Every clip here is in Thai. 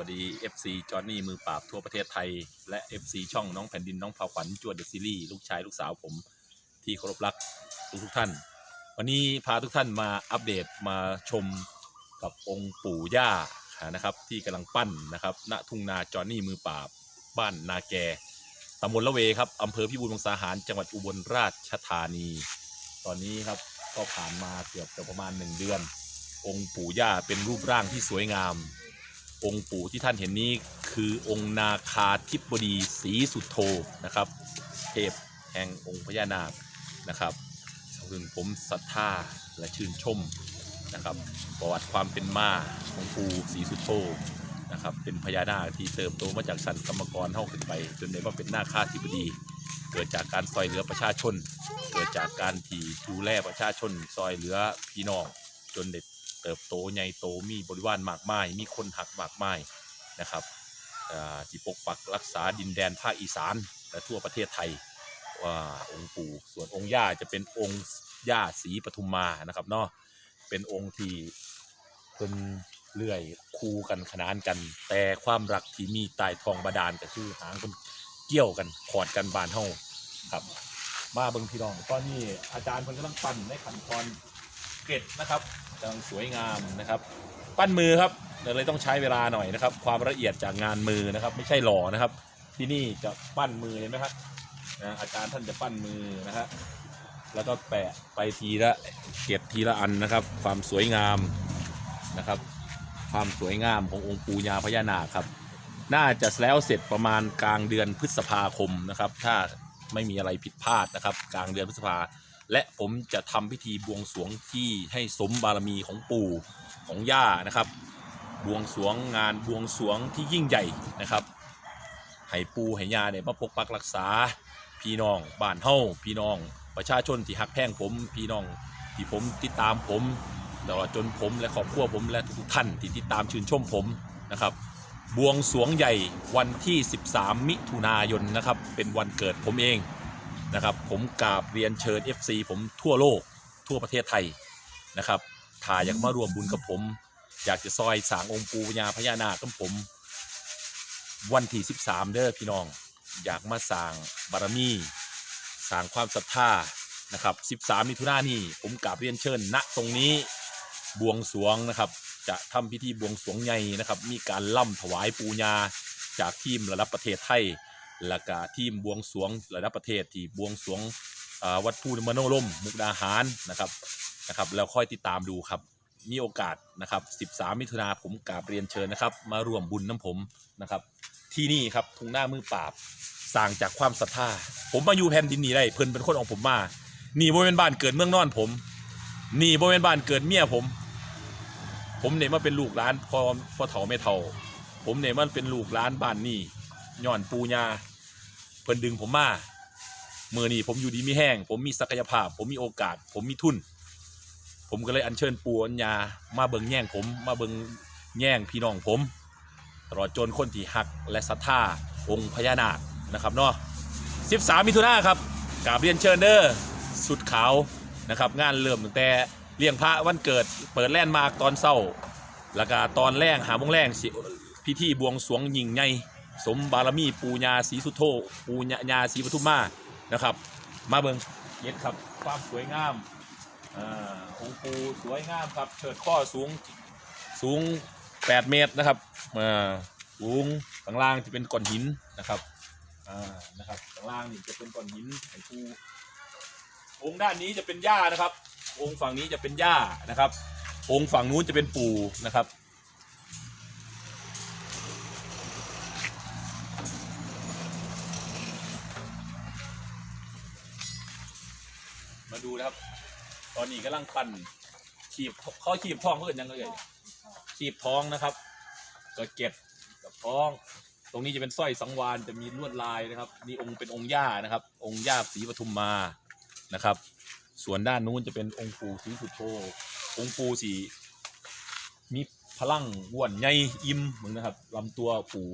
วัสดี FC จอห์นนี่มือปราบทั่วประเทศไทย และ FC ช่องน้องแผ่นดินน้องพาขวัญจวดเดอะซีรีส์ลูกชายลูกสาวผมที่เคารพรักทุกทุกท่าน วันนี้พาทุกท่านมาอัปเดตมาชมกับองค์ปู่ย่านะครับ ที่กำลังปั้นนะครับณทุ่งนาจอห์นนี่มือปราบบ้านนาแกตำบลละเวครับอำเภอพิบูลมังสาหารจังหวัดอุบลราชธานี ตอนนี้ครับก็ผ่านมาเกือบจะประมาณหนึ่งเดือน องค์ปู่ย่าเป็นรูปร่างที่สวยงาม องค์ปู่ที่ท่านเห็นนี้คือองค์นาคาธิบดีศรีสุโธนะครับ เทพแห่งองค์พญานาคนะครับซึ่งผมศรัทธาและชื่นชมนะครับ ประวัติความเป็นมาของปู่ศรีสุโธนะครับ เป็นพญานาคที่เติบโตมาจากสันกรรมกรเท่าขึ้นไป จนได้ว่าเป็นนาคาธิบดี เกิดจากการซอยเหลือประชาชน เกิดจากการที่ดูแลประชาชนซอยเหลือพี่น้องจนเด็ด เติบโตใหญ่โตมีบริวารมากมาย มีคนหักมากมายนะครับที่ปกปักรักษาดินแดนภาคอีสานและทั่วประเทศไทยว่าองค์ปู่ส่วนองค์ย่าจะเป็นองค์ย่าศรีปทุมมานะครับเนาะเป็นองค์ที่เป็นเลื่อยคูกันขนานกัน แต่ความรักที่มีใต้ทองบาดาลก็คือหางเป็นเกี่ยวกันขอดกันบานเฮาครับ มาเบิ่งพี่น้องตอนนี้อาจารย์เพิ่นกำลังปั้นในขั้นตอนเกล็ดนะครับ กำลังสวยงามนะครับ ปั้นมือครับเลยต้องใช้เวลาหน่อยนะครับ ความละเอียดจากงานมือนะครับ ไม่ใช่หล่อนะครับ ที่นี่จะปั้นมือเห็นไหมครับนะอาจารย์ท่านจะปั้นมือนะฮะแล้วก็แปะไปทีละเก็บทีละอันนะครับ ความสวยงามนะครับ ความสวยงามขององค์ปูญาพญานาคครับ น่าจะแล้วเสร็จประมาณกลางเดือนพฤษภาคมนะครับ ถ้าไม่มีอะไรผิดพลาดนะครับ กลางเดือนพฤษภา และผมจะทำพิธีบวงสรวงที่ให้สมบารมีของปู่ของย่านะครับ บวงสรวงงานบวงสรวงที่ยิ่งใหญ่นะครับให้ปู่ให้ย่าเนี่ยมาปกปักรักษาพี่น้องบ้านเฮาพี่น้องประชาชนที่หักแพงผมพี่น้องที่ผมติดตามผมตลอดจนผมและครอบครัวผมและทุกท่านที่ติดตามชื่นชมผมนะครับ บวงสรวงใหญ่วันที่ 13 มิถุนายนนะครับ เป็นวันเกิดผมเอง นะครับ ผมกราบเรียนเชิญ FC ผมทั่วโลกทั่วประเทศไทยนะครับถ้ายอยากมารวมบุญกับผม อยากจะซอยสางองค์ปูญาพญานาคกับผม วันที่ 13 เด้อพี่น้อง อยากมาสร้างบารมีสร้างความศรัทธานะครับ 13 มิถุนายนนี้ผมกราบเรียนเชิญณตรงนี้บวงสรวงนะครับ จะทำพิธีบวงสรวงใหญ่นะครับ มีการล่ำถวายปูญาจากทีมระดับประเทศไทย และก็ทีมบวงสรวงระดับประเทศที่บวงสรวงวัดพูนมโนลมมุกดาหารนะครับนะครับแล้วค่อยติดตามดูครับ มีโอกาสนะครับ 13 มิถุนาผมกราบเรียนเชิญนะครับ มาร่วมบุญน้ำผมนะครับ ที่นี่ครับทุ่งหน้ามือปราบสร้างจากความศรัทธาผมมาอยู่แผ่นดินนี้ได้เพิ่นเป็นคนของผมมานี่บ่เป็นบ้านเกิดเมืองนอนผมนี่บ่เป็นบ้านเกิดเมียผม ผมเนี่ยมาเป็นลูกหลานพ่อพ่อเฒ่าแม่เฒ่า ผมเนี่ยมันเป็นลูกหลานบ้านนี่ย้อนปูญา เพิ่นดึงผมมาเมื่อนี่ผมอยู่ดีมีแห้ง ผมมีศักยภาพ ผมมีโอกาส ผมมีทุน ผมก็เลยอัญเชิญปูอัญญามาเบิงแย่งผม มาเบิงแย่งพี่น้องผมตลอดจนคนที่หักและศรัทธาองค์พญานาคนะครับเนาะ13 มิถุนายนครับกราบเรียนเชิญเด้อสุดขาวนะครับงานเริ่มตั้งแต่เลี้ยงพระวันเกิดเปิดแล่นมากตอนเศร้า แล้วก็ตอนแรกหาโมงแรงสิพิธีบวงสรวงยิ่งใหญ่ สมบารมีปูญาศรีสุโธปูญาญาศรีปทุมมานะครับ มาเบิงเย็ดครับความสวยงามอ่าองค์ปูสวยงามครับเฉิดข้อสูงสูง 8 เมตรนะครับอ่าสูงข้างล่างจะเป็นก้อนหินนะครับอ่านะครับข้างล่างนี่จะเป็นก้อนหินไอ้ปูองค์ด้านนี้จะเป็นหญ้านะครับ องค์ฝั่งนี้จะเป็นหญ้านะครับ องค์ฝั่งนู้นจะเป็นปูนะครับ อนนี้กำลังปั่นขีบเขาขีบทองเพื่อนยังเลยขีบท้องนะครับ ก็เก็บกับท้อง ตรงนี้จะเป็นสร้อยสังวานจะมีลวดลายนะครับนี่องค์เป็นองค์ย่านะครับ องค์ย่าศรีปทุมมานะครับ ส่วนด้านนู้นจะเป็นองค์ปู่ศรีสุโธองค์ปู่สีมีพลังอ้วนใหญ่อิ่มเหมือนนะครับลำตัวปู่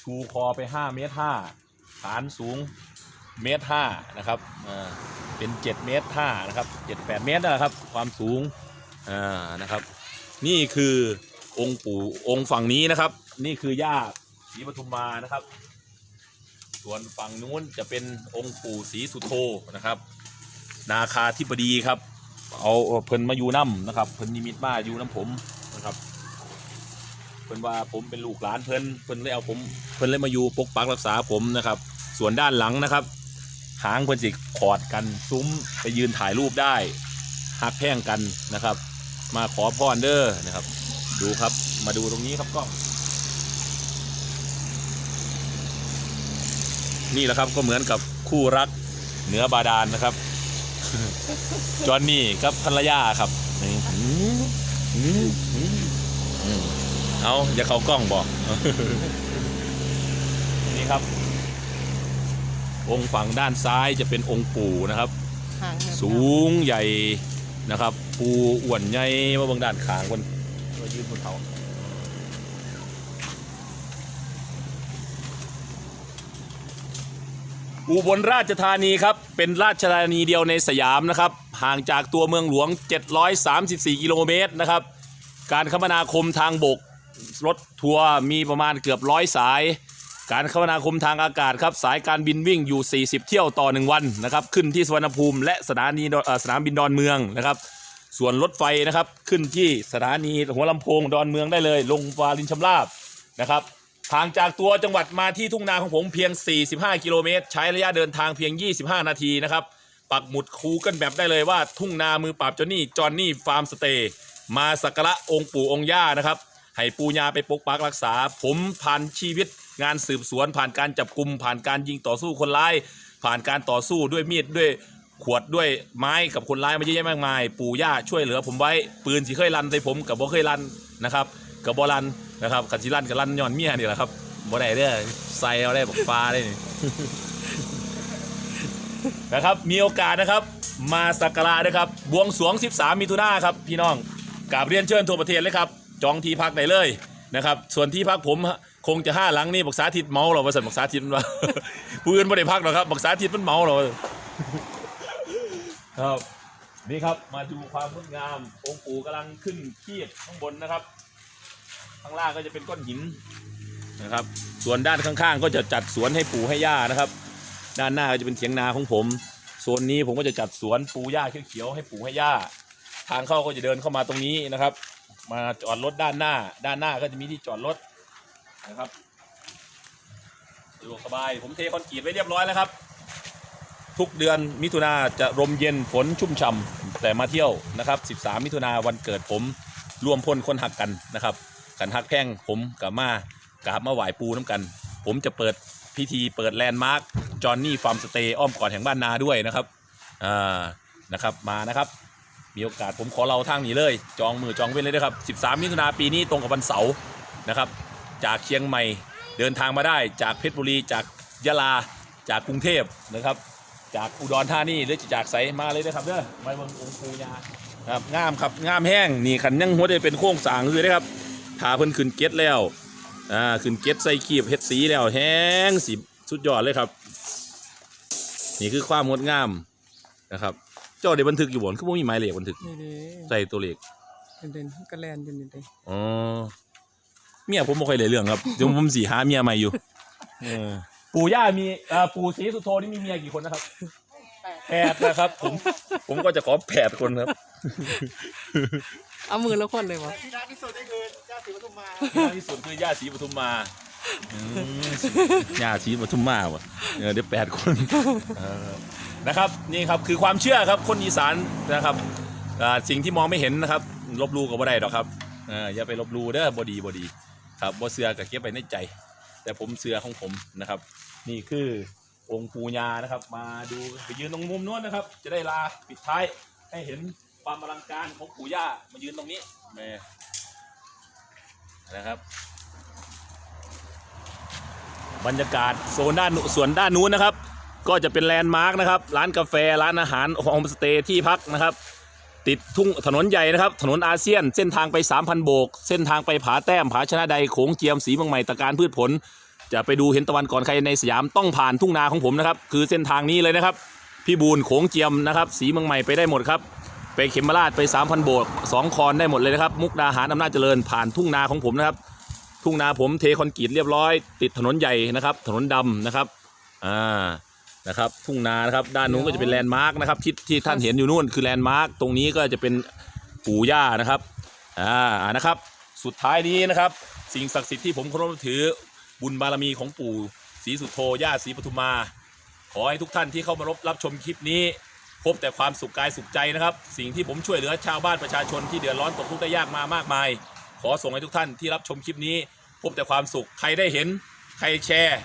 ชูคอไปห้าเมตรห้าฐานสูง เมตรห้านะครับอ่าเป็น7เมตรห้านะครับ7 8เมตรนะครับ ความสูงอ่านะครับ นี่คือองค์ปู่องค์ฝั่งนี้นะครับ นี่คือย่าศรีปทุมมานะครับ ส่วนฝั่งนู้นจะเป็นองค์ปู่ศรีสุโธนะครับ นาคาธิบดีครับ เอาเพิ่นมาอยู่น้ำนะครับเพิ่นนิมิตมาอยู่น้ำผมนะครับเพิ่นว่าผมเป็นลูกหลานเพิ่นเพิ่นเลยเอาผมเพิ่นเลยมาอยู่ปกปักรักษาผมนะครับ ส่วนด้านหลังนะครับ หางเพิ่นสิขอดกันซุ้มไปยืนถ่ายรูปได้หักแพ่งกันนะครับ มาขอพรเด้อนะครับ ดูครับมาดูตรงนี้ครับกล้อง นี่แหละครับก็เหมือนกับคู่รักเหนือบาดาลนะครับ จอนนี่กับภรรยาครับนี่อืมอืมอืมอืมเอาอย่าเขากล้องบอกนี่ครับ องค์ฝั่งด้านซ้ายจะเป็นองค์ปู่นะครับหางแบบสูงใหญ่นะครับ ปูอ้วนใหญ่มาเบางด้านขางคนมายืนบนเขาอุบลราชธานีครับ เป็นราชธานีเดียวในสยามนะครับ ห่างจากตัวเมืองหลวง 734 กิโลเมตรนะครับ การคมนาคมทางบก รถทัวร์มีประมาณเกือบร้อยสาย การคมนาคมทางอากาศครับสายการบินวิ่งอยู่ 40 เที่ยวต่อ 1 วันนะครับขึ้นที่สุวรรณภูมิและสถานีสนามบินดอนเมืองนะครับ ส่วนรถไฟนะครับขึ้นที่สถานีหัวลำโพงดอนเมืองได้เลย ลงวารินชำราบนะครับห่างจากตัวจังหวัดมาที่ทุ่งนาของผมเพียง 45 กิโลเมตร ใช้ระยะเดินทางเพียง 25 นาทีนะครับ ปักหมุดคูกันแบบได้เลยว่า ทุ่งนามือปราบจอนนี่จอนนี่ฟาร์มสเตย์มาสักการะองค์ปู่องค์ย่านะครับให้ปูญาไปปกปักรักษา ผมผ่านชีวิต งานสืบสวนผ่านการจับกลุ่มผ่านการยิงต่อสู้คนร้าย ผ่านการต่อสู้ด้วยมีดด้วยขวดด้วยไม้กับคนร้ายมาเยอะแยะมากมาย ปู่ย่าช่วยเหลือผมไว้ ปืนที่เคยรันใส่ผมกับบ่เคยรันนะครับกับบ่รันนะครับขันสิรันกับรันย้อนเมียนี่แหละครับบ่ได้เด้อใส่เอาได้บอกฟ้าได้นี่นะครับมีโอกาสนะครับมาสักการะนะครับบวงสรวง 13 มิถุนาครับพี่น้องกราบเรียนเชิญทั่วประเทศเลยครับจองที่พักได้เลยนะครับส่วนที่พักผม คงจะห้าหลังนี่บักษาทิตเมาเราประสันบักษาทิตมันว่า ผู้อื่นไม่ได้พักหรอกครับบักษาทิตมันเมาเราครับนี่ครับมาดูความงดงาม องค์ปู่กำลังขึ้นขียบข้างบนนะครับ ข้างล่างก็จะเป็นก้อนหินนะครับ ส่วนด้านข้างๆ ก็จะจัดสวนให้ปู่ให้ย่านะครับ ด้านหน้าก็จะเป็นเถียงนาของผมโซนนี้ผมก็จะจัดสวนปูหญ้าเขียวๆให้ปู่ให้ย่าทางเข้าก็จะเดินเข้ามาตรงนี้นะครับ มาจอดรถด้านหน้า ด้านหน้าก็จะมีที่จอดรถ นะครับสะดวกสบาย ผมเทคอนกรีตไว้เรียบร้อยแล้วครับ ทุกเดือนมิถุนาจะลมเย็นฝนชุ่มฉ่ำแต่มาเที่ยวนะครับ 13 มิถุนาวันเกิดผมรวมพ่นคนหักกันนะครับกันหักแพ่งผมกับมากราบมาไหวปูน้ำกัน ผมจะเปิดพิธีเปิดแลนด์มาร์คจอห์นนี่ฟาร์มสเตย์อ้อมกอดแห่งบ้านนาด้วยนะครับอ่านะครับมานะครับมีโอกาสผมขอเราทางนี้เลย จองมือจองเว้นเลยนะครับ 13 มิถุนาปีนี้ตรงกับวันเสาร์นะครับ จากเชียงใหม่เดินทางมาได้จากเพชรบุรีจากยะลาจากกรุงเทพนะครับ จากอุดรธานีหรือจากไสมาเลยนะครับเด้อมาเบิ่งองค์ปูยาครับงามครับงามแห้งนี่ขันยังหัวได้เป็นโค้งสร้างคือได้ครับทาเพิ่นขึ้นเก็ตแล้วอ่าขึ้นเก็ตใส่ขีบเฮ็ดสีแล้วแห้งสีสุดยอดเลยครับ นี่คือความงดงามนะครับเจ้าได้บันทึกอยู่บนคือบ่มีหมายเลขบันทึกนี่เด้ใส่ตัวเลขเด่นๆกระแลนอยู่นี่เด้อ๋อ เมียผมบ่ค่อยเลยเรื่องครับเดี๋ยวผมสีหาเมียใหม่อยู่เออปู่ย่ามีอ่าปู่ศรีสุโธนี่มีเมียกี่คนนะครับแปดนะครับ ผม ผมก็จะขอแปดคนครับ เอามือละคนเลยวะที่ดังที่สุดนี่คือย่าศรีปทุมมาที่มากที่สุดคือย่าศรีปทุมมาอืมย่าศรีปทุมมาวะเออเดี๋ยวแปดคนเออนะครับนี่ครับคือความเชื่อครับคนอีสานนะครับอ่าสิ่งที่มองไม่เห็นนะครับ ลบหลูกับบ่ได้หรอกครับเอออย่าไปลบหลูเด้อบดีบดี ครับบ่เสือกับเก็บไปในใจ แต่ผมเสือของผมนะครับ นี่คือองค์ปูญานะครับ มาดูไปยืนตรงมุมนู้นนะครับ จะได้ลาปิดท้ายให้เห็นความอลังการของปู่ย่ามายืนตรงนี้แหม่นะครับ บรรยากาศโซนด้านส่วนด้านนู้นนะครับ ก็จะเป็นแลนด์มาร์กนะครับ ร้านกาแฟร้านอาหารโฮมสเตย์ที่พักนะครับ ติดทุ่งถนนใหญ่นะครับ ถนนอาเซียน เส้นทางไป 3,000 โบก เส้นทางไปผาแต้มผาชนะใดโขงเจียมสีเมืองใหม่ตะการพืชผล จะไปดูเห็นตะวันก่อนใครในสยามต้องผ่านทุ่งนาของผมนะครับ คือเส้นทางนี้เลยนะครับ พี่บูนโขงเจียมนะครับ สีเมืองใหม่ไปได้หมดครับ ไปเขมราชไป 3,000 โบกสองคอนได้หมดเลยนะครับ มุกดาหารอำนาจเจริญผ่านทุ่งนาของผมนะครับ ทุ่งนาผมเทคอนกรีตเรียบร้อย ติดถนนใหญ่นะครับ ถนนดำนะครับ อ่า นะครับทุ่งนานะครับด้านนู้นก็จะเป็นแลนด์มาร์กนะครับที่ที่ท่านเห็นอยู่นู่นคือแลนด์มาร์กตรงนี้ก็จะเป็นปู่ย่านะครับอ่านะครับ สุดท้ายนี้นะครับ สิ่งศักดิ์สิทธิ์ที่ผมเคารพนับถือบุญบารมีของปู่ศรีสุโธย่าศรีปทุมมาขอให้ทุกท่านที่เข้ามารับรับชมคลิปนี้ พบแต่ความสุขกายสุขใจนะครับ สิ่งที่ผมช่วยเหลือชาวบ้านประชาชนที่เดือดร้อนตกทุกข์ได้ยากมามากมาย ขอส่งให้ทุกท่านที่รับชมคลิปนี้ พบแต่ความสุขใครได้เห็น ใครแชร์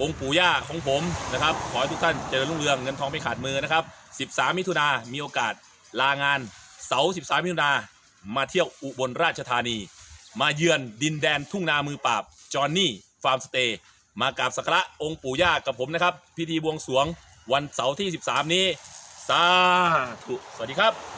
องค์ปู่ย่าของผมนะครับ ขอให้ทุกท่านเจริญรุ่งเรืองเงินทองไม่ขาดมือนะครับ 13 มิถุนามีโอกาสลางานเสาร์13 มิถุนามาเที่ยวอุบลราชธานี มาเยือนดินแดนทุ่งนามือปราบจอห์นนี่ฟาร์มสเตย์มากราบสักการะองค์ปู่ย่ากับผมนะครับ พิธีบวงสรวงวันเสาร์ที่ 13 นี้ สาธุ สวัสดีครับ